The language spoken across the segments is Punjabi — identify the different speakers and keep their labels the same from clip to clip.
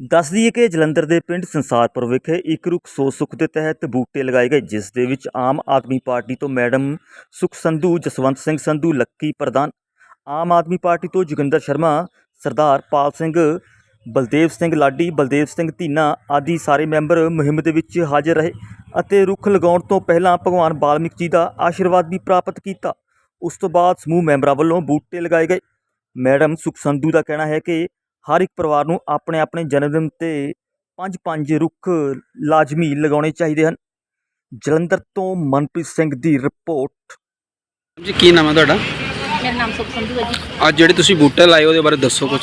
Speaker 1: ਦੱਸ ਦਈਏ ਕਿ ਜਲੰਧਰ ਦੇ ਪਿੰਡ ਸੰਸਾਰਪੁਰ ਵਿਖੇ ਇੱਕ ਰੁੱਖ ਸੋ ਸੁੱਖ ਦੇ ਤਹਿਤ ਬੂਟੇ ਲਗਾਏ ਗਏ, ਜਿਸ ਦੇ ਵਿੱਚ ਆਮ ਆਦਮੀ ਪਾਰਟੀ ਤੋਂ ਮੈਡਮ ਸੁਖ ਸੰਧੂ ਜਸਵੰਤ ਸਿੰਘ ਸੰਧੂ, ਲੱਕੀ ਪ੍ਰਧਾਨ, ਆਮ ਆਦਮੀ ਪਾਰਟੀ ਤੋਂ ਜੋਗਿੰਦਰ ਸ਼ਰਮਾ, ਸਰਦਾਰ ਪਾਲ ਸਿੰਘ, ਬਲਦੇਵ ਸਿੰਘ ਲਾਡੀ, ਬਲਦੇਵ ਸਿੰਘ ਧੀਨਾ ਆਦਿ ਸਾਰੇ ਮੈਂਬਰ ਮੁਹਿੰਮ ਦੇ ਵਿੱਚ ਹਾਜ਼ਰ ਰਹੇ ਅਤੇ ਰੁੱਖ ਲਗਾਉਣ ਤੋਂ ਪਹਿਲਾਂ ਭਗਵਾਨ ਵਾਲਮੀਕ ਜੀ ਦਾ ਆਸ਼ੀਰਵਾਦ ਵੀ ਪ੍ਰਾਪਤ ਕੀਤਾ। ਉਸ ਤੋਂ ਬਾਅਦ ਸਮੂਹ ਮੈਂਬਰਾਂ ਵੱਲੋਂ ਬੂਟੇ ਲਗਾਏ ਗਏ। ਮੈਡਮ ਸੁਖ ਸੰਧੂ ਦਾ ਕਹਿਣਾ ਹੈ ਕਿ ਹਰ ਇੱਕ ਪਰਿਵਾਰ ਨੂੰ ਆਪਣੇ ਆਪਣੇ ਜਨਮ ਦਿਨ ਤੇ ਪੰਜ ਪੰਜ ਰੁੱਖ ਲਾਜ਼ਮੀ ਲਗਾਉਣੇ ਚਾਹੀਦੇ ਹਨ। ਜਲੰਧਰ ਤੋਂ ਮਨਪ੍ਰੀਤ ਸਿੰਘ ਦੀ ਰਿਪੋਰਟ।
Speaker 2: ਜੀ ਕੀ ਨਾਮ ਹੈ ਤੁਹਾਡਾ?
Speaker 3: ਮੇਰਾ ਨਾਮ ਸੁਖ ਸੰਧੂ ਹੈ ਜੀ।
Speaker 2: ਅੱਜ ਜਿਹੜੇ ਤੁਸੀਂ ਬੂਟੇ ਲਾਏ ਉਹਦੇ ਬਾਰੇ ਦੱਸੋ ਕੁਝ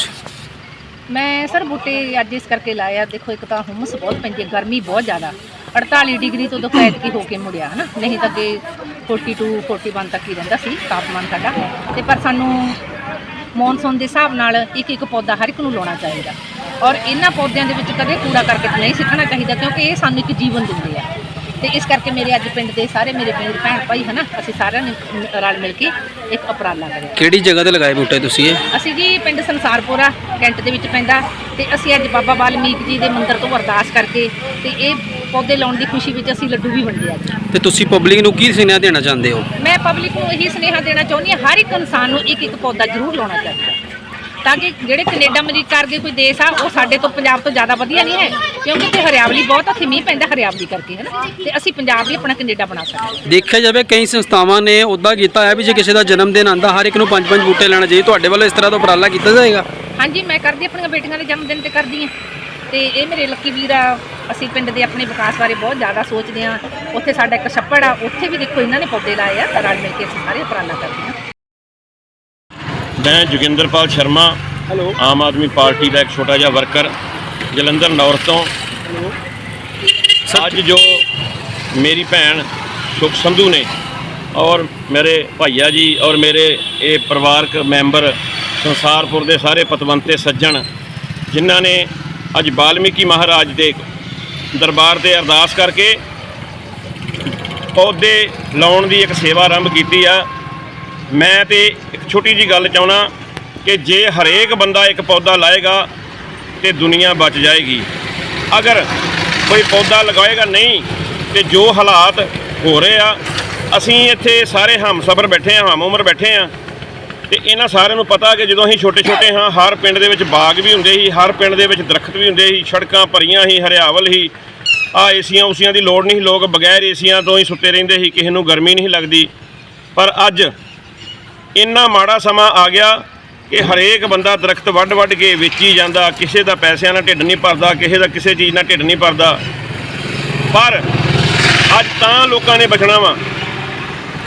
Speaker 3: ਮੈਂ ਸਰ ਬੂਟੇ ਅੱਜ ਇਸ ਕਰਕੇ ਲਾਇਆ ਦੇਖੋ ਇੱਕ ਤਾਂ ਹੁਮਸ ਬਹੁਤ ਪੈਂਦੀ ਹੈ ਗਰਮੀ ਬਹੁਤ ਜ਼ਿਆਦਾ। 48 ਡਿਗਰੀ ਤੋਂ ਦੇਖੋ ਐਤਕੀ ਹੋ ਕੇ ਮੁੜਿਆ ਹਨਾ? ਨਹੀਂ ਤਾਂ ਅੱਗੇ 42 41 ਤੱਕ ਹੀ ਰਹਿੰਦਾ ਸੀ ਤਾਪਮਾਨ ਸਾਡਾ। ਤੇ ਪਰ ਸਾਨੂੰ ਮੌਨਸੂਨ ਦੇ ਹਿਸਾਬ ਨਾਲ ਇੱਕ ਇੱਕ ਪੌਦਾ ਹਰ ਇੱਕ ਨੂੰ ਲਾਉਣਾ ਚਾਹੀਦਾ। ਔਰ ਇਹਨਾਂ ਪੌਦਿਆਂ ਦੇ ਵਿੱਚ ਕਦੇ ਕੂੜਾ ਕਰਕੇ ਨਹੀਂ ਸਿੱਟਣਾ ਚਾਹੀਦਾ ਕਿਉਂਕਿ ਇਹ ਸਾਨੂੰ ਇੱਕ ਜੀਵਨ ਦਿੰਦੇ ਆ। ਤੇ ਇਸ ਕਰਕੇ ਮੇਰੇ ਅੱਜ ਪਿੰਡ ਦੇ ਸਾਰੇ ਮੇਰੇ ਵੀਰ ਭੈਣ ਭਾਈ ਹਨਾ ਅਸੀਂ ਸਾਰਿਆਂ ਨੇ ਰਲ ਮਿਲ ਕੇ ਇੱਕ ਉਪਰਾਲਾ ਕਰਿਆ।
Speaker 2: ਕਿਹੜੀ ਜਗ੍ਹਾ ਤੇ ਲਗਾਏ ਬੂਟੇ ਤੁਸੀਂ ਇਹ?
Speaker 3: ਅਸੀਂ ਜੀ ਪਿੰਡ ਸੰਸਾਰਪੁਰਾ ਕੈਂਟ ਦੇ ਵਿੱਚ ਪੈਂਦਾ ਤੇ ਅਸੀਂ ਅੱਜ ਬਾਬਾ ਵਾਲਮੀਕ ਜੀ ਦੇ ਮੰਦਿਰ ਤੋਂ ਅਰਦਾਸ ਕਰਕੇ ਤੇ ਇਹ ਪੌਦੇ ਲਾਉਣ ਦੀ ਖੁਸ਼ੀ ਵਿੱਚ ਅਸੀਂ ਲੱਡੂ ਵੀ ਵੰਡੇ ਅੱਜ
Speaker 2: ਤੇ ਤੁਸੀਂ ਪਬਲਿਕ ਨੂੰ ਕੀ ਸੁਨੇਹਾ ਦੇਣਾ ਚਾਹੁੰਦੇ ਹੋ?
Speaker 3: ਮੈਂ ਪਬਲਿਕ ਨੂੰ ਇਹੀ ਸੁਨੇਹਾ ਦੇਣਾ ਚਾਹੁੰਦੀ ਹਾਂ ਹਰ ਇੱਕ ਇਨਸਾਨ ਨੂੰ ਇੱਕ ਇੱਕ ਪੌਦਾ ਜ਼ਰੂਰ ਲਾਉਣਾ ਚਾਹੀਦਾ। ਤਾਂ ਕਿ ਜਿਹੜੇ ਕੈਨੇਡਾ ਅਮਰੀਕਾ ਵਰਗੇ ਕੋਈ ਦੇਸ਼ ਆ ਉਹ ਸਾਡੇ ਤੋਂ ਪੰਜਾਬ ਤੋਂ ਜ਼ਿਆਦਾ ਵਧੀਆ ਨਹੀਂ ਹੈ ਕਿਉਂਕਿ ਇੱਥੇ ਹਰਿਆਵਲੀ ਬਹੁਤ ਉੱਥੇ ਮੀਂਹ ਪੈਂਦਾ ਹਰਿਆਵਲੀ ਕਰਕੇ ਹੈ ਨਾ? ਤੇ ਅਸੀਂ ਪੰਜਾਬ ਵੀ ਆਪਣਾ ਕੈਨੇਡਾ ਬਣਾ ਸਕਦੇ
Speaker 2: ਦੇਖਿਆ ਜਾਵੇ ਕਈ ਸੰਸਥਾਵਾਂ ਨੇ ਉੱਦਾਂ ਕੀਤਾ ਹੈ ਵੀ ਜੇ ਕਿਸੇ ਦਾ ਜਨਮ ਦਿਨ ਆਂਦਾ ਹਰ ਇੱਕ ਨੂੰ ਪੰਜ ਪੰਜ ਬੂਟੇ ਲੈਣਾ ਚਾਹੀਏ ਤੁਹਾਡੇ ਵੱਲੋਂ ਇਸ ਤਰ੍ਹਾਂ ਦਾ ਉਪਰਾਲਾ ਕੀਤਾ ਜਾਏਗਾ?
Speaker 3: ਹਾਂਜੀ ਮੈਂ ਕਰਦੀ ਆਪਣੀਆਂ ਬੇਟੀਆਂ ਦੇ ਜਨਮ ਦਿਨ ਤੇ ਕਰਦੀ ਹਾਂ। ਤੇ ਇਹ ਮੇਰੇ ਲੱਕੀ ਵੀਰ ਆ ਅਸੀਂ ਪਿੰਡ ਦੇ ਆਪਣੇ ਵਿਕਾਸ ਬਾਰੇ ਬਹੁਤ ਜ਼ਿਆਦਾ ਸੋਚਦੇ ਹਾਂ। ਉੱਥੇ ਸਾਡਾ ਇੱਕ ਛੱਪੜ ਆ ਉੱਥੇ ਵੀ ਦੇਖੋ ਇਹਨਾਂ ਨੇ ਪੌਦੇ ਲਾਏ ਆ ਰਲ ਮਿਲ ਕੇ ਅਸੀਂ ਸਾਰੇ ਉਪਰਾਲਾ ਕਰਦੇ ਹਾਂ।
Speaker 4: ਮੈਂ ਜੋਗਿੰਦਰਪਾਲ ਸ਼ਰਮਾ
Speaker 2: ਹੈਲੋ।
Speaker 4: ਆਮ ਆਦਮੀ ਪਾਰਟੀ ਦਾ ਇੱਕ ਛੋਟਾ ਜਿਹਾ ਵਰਕਰ ਜਲੰਧਰ ਨੌਰਥ ਤੋਂ। ਅੱਜ ਜੋ ਮੇਰੀ ਭੈਣ ਸੁਖ ਸੰਧੂ ਨੇ ਔਰ ਮੇਰੇ ਭਾਈਆ ਜੀ ਔਰ ਮੇਰੇ ਇਹ ਪਰਿਵਾਰਕ ਮੈਂਬਰ ਸੰਸਾਰਪੁਰ ਦੇ ਸਾਰੇ ਪਤਵੰਤੇ ਸੱਜਣ ਜਿਨ੍ਹਾਂ ਨੇ ਅੱਜ ਬਾਲਮੀਕੀ ਮਹਾਰਾਜ ਦੇ ਦਰਬਾਰ ਤੇ ਅਰਦਾਸ ਕਰਕੇ ਪੌਦੇ ਲਾਉਣ ਦੀ ਇੱਕ ਸੇਵਾ ਆਰੰਭ ਕੀਤੀ ਆ। ਮੈਂ ਤੇ ਇੱਕ ਛੋਟੀ ਜੀ ਗੱਲ ਚਾਹਣਾ ਕਿ ਜੇ ਹਰੇਕ ਬੰਦਾ ਇੱਕ ਪੌਦਾ ਲਾਏਗਾ ਤੇ ਦੁਨੀਆ ਬਚ ਜਾਏਗੀ। ਅਗਰ ਕੋਈ ਪੌਦਾ ਲਗਾਏਗਾ ਨਹੀਂ ਤੇ ਜੋ ਹਾਲਾਤ ਹੋ ਰਹੇ ਆ, ਅਸੀਂ ਇੱਥੇ ਸਾਰੇ ਹਮਸਫਰ ਬੈਠੇ ਆ ਹਮ ਉਮਰ ਬੈਠੇ ਆ ਤੇ ਇਹਨਾਂ ਸਾਰਿਆਂ ਨੂੰ ਪਤਾ ਕਿ ਜਦੋਂ ਅਸੀਂ ਛੋਟੇ ਛੋਟੇ ਹਾਂ, ਹਰ ਪਿੰਡ ਦੇ ਵਿੱਚ ਬਾਗ ਵੀ ਹੁੰਦੇ ਸੀ, ਹਰ ਪਿੰਡ ਦੇ ਵਿੱਚ ਦਰਖਤ ਵੀ ਹੁੰਦੇ ਸੀ, ਸੜਕਾਂ ਭਰੀਆਂ ਸੀ, ਹਰਿਆਵਲ ਸੀ। ਆ ਏਸੀਆਂ ਉਸੀਆਂ ਦੀ ਲੋੜ ਨਹੀਂ ਸੀ, ਲੋਕ ਬਗੈਰ ਏਸੀਆਂ ਤੋਂ ਹੀ ਸੁੱਤੇ ਰਹਿੰਦੇ ਸੀ, ਕਿਸੇ ਨੂੰ ਗਰਮੀ ਨਹੀਂ ਲੱਗਦੀ। ਪਰ ਅੱਜ ਇੰਨਾ ਮਾੜਾ ਸਮਾਂ ਆ ਗਿਆ ਕਿ ਹਰੇਕ ਬੰਦਾ ਦਰਖਤ ਵੱਢ ਵੱਢ ਕੇ ਵੇਚੀ ਜਾਂਦਾ, ਕਿਸੇ ਦਾ ਪੈਸਿਆਂ ਨਾਲ ਢਿੱਡ ਨਹੀਂ ਭਰਦਾ, ਕਿਸੇ ਦਾ ਕਿਸੇ ਚੀਜ਼ ਨਾਲ ਢਿੱਡ ਨਹੀਂ ਭਰਦਾ। ਪਰ ਅੱਜ ਤਾਂ ਲੋਕਾਂ ਨੇ ਬਚਣਾ ਵਾ।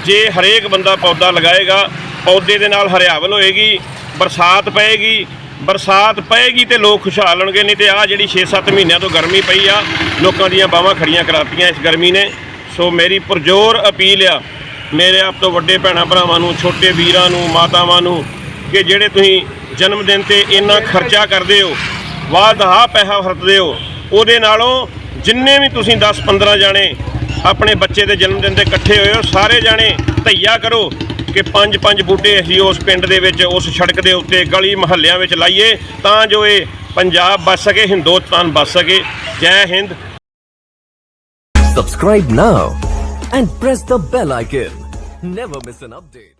Speaker 4: ਜੇ ਹਰੇਕ ਬੰਦਾ ਪੌਦਾ ਲਗਾਏਗਾ ਪੌਦੇ ਦੇ ਨਾਲ ਹਰਿਆਵਲ ਹੋਏਗੀ, ਬਰਸਾਤ ਪਏਗੀ ਬਰਸਾਤ ਪਏਗੀ ਤੇ ਲੋਕ ਖੁਸ਼ਹਾਲ ਹੋਣਗੇ, ਨਹੀਂ ਤੇ ਆ ਜਿਹੜੀ 6-7 ਮਹੀਨਿਆਂ ਤੋਂ ਗਰਮੀ ਪਈ ਆ, ਲੋਕਾਂ ਦੀਆਂ ਬਾਹਾਂ ਖੜੀਆਂ ਕਰਾਤੀਆਂ ਇਸ ਗਰਮੀ ਨੇ। ਸੋ ਮੇਰੀ ਪਰਜ਼ੋਰ ਅਪੀਲ ਆ, ਮੇਰੇ ਆਪ ਤੋਂ ਵੱਡੇ ਭੈਣਾਂ ਭਰਾਵਾਂ ਨੂੰ, ਛੋਟੇ ਵੀਰਾਂ ਨੂੰ, ਮਾਤਾਵਾਂ ਨੂੰ, ਕਿ ਜਿਹੜੇ ਤੁਸੀਂ ਜਨਮ ਦਿਨ ਤੇ ਇੰਨਾ ਖਰਚਾ ਕਰਦੇ ਹੋ, ਵਾਹ ਆਹ ਪੈਸਾ ਵਰਤਦੇ ਹੋ, ਉਹਦੇ ਨਾਲੋਂ ਜਿੰਨੇ ਵੀ ਤੁਸੀਂ 10-15 ਜਾਣੇ ਆਪਣੇ ਬੱਚੇ ਦੇ ਜਨਮ ਦਿਨ ਤੇ ਇਕੱਠੇ ਹੋਏ ਹੋ, ਸਾਰੇ ਜਾਣੇ ਧਈਆ ਕਰੋ। ਕਿ ਪੰਜ ਪੰਜ ਬੂਟੇ ਅਸੀਂ ਉਸ ਪਿੰਡ ਦੇ ਵਿੱਚ, ਉਸ ਸੜਕ ਦੇ ਉੱਤੇ ਗਲੀ ਮੁਹੱਲਿਆਂ ਵਿੱਚ ਲਾਈਏ, ਤਾਂ ਜੋ ਇਹ ਪੰਜਾਬ ਬਚ ਸਕੇ, ਹਿੰਦੁਸਤਾਨ ਬਚ ਸਕੇ Jai Hind
Speaker 5: Subscribe now and press the bell icon. Never miss an update.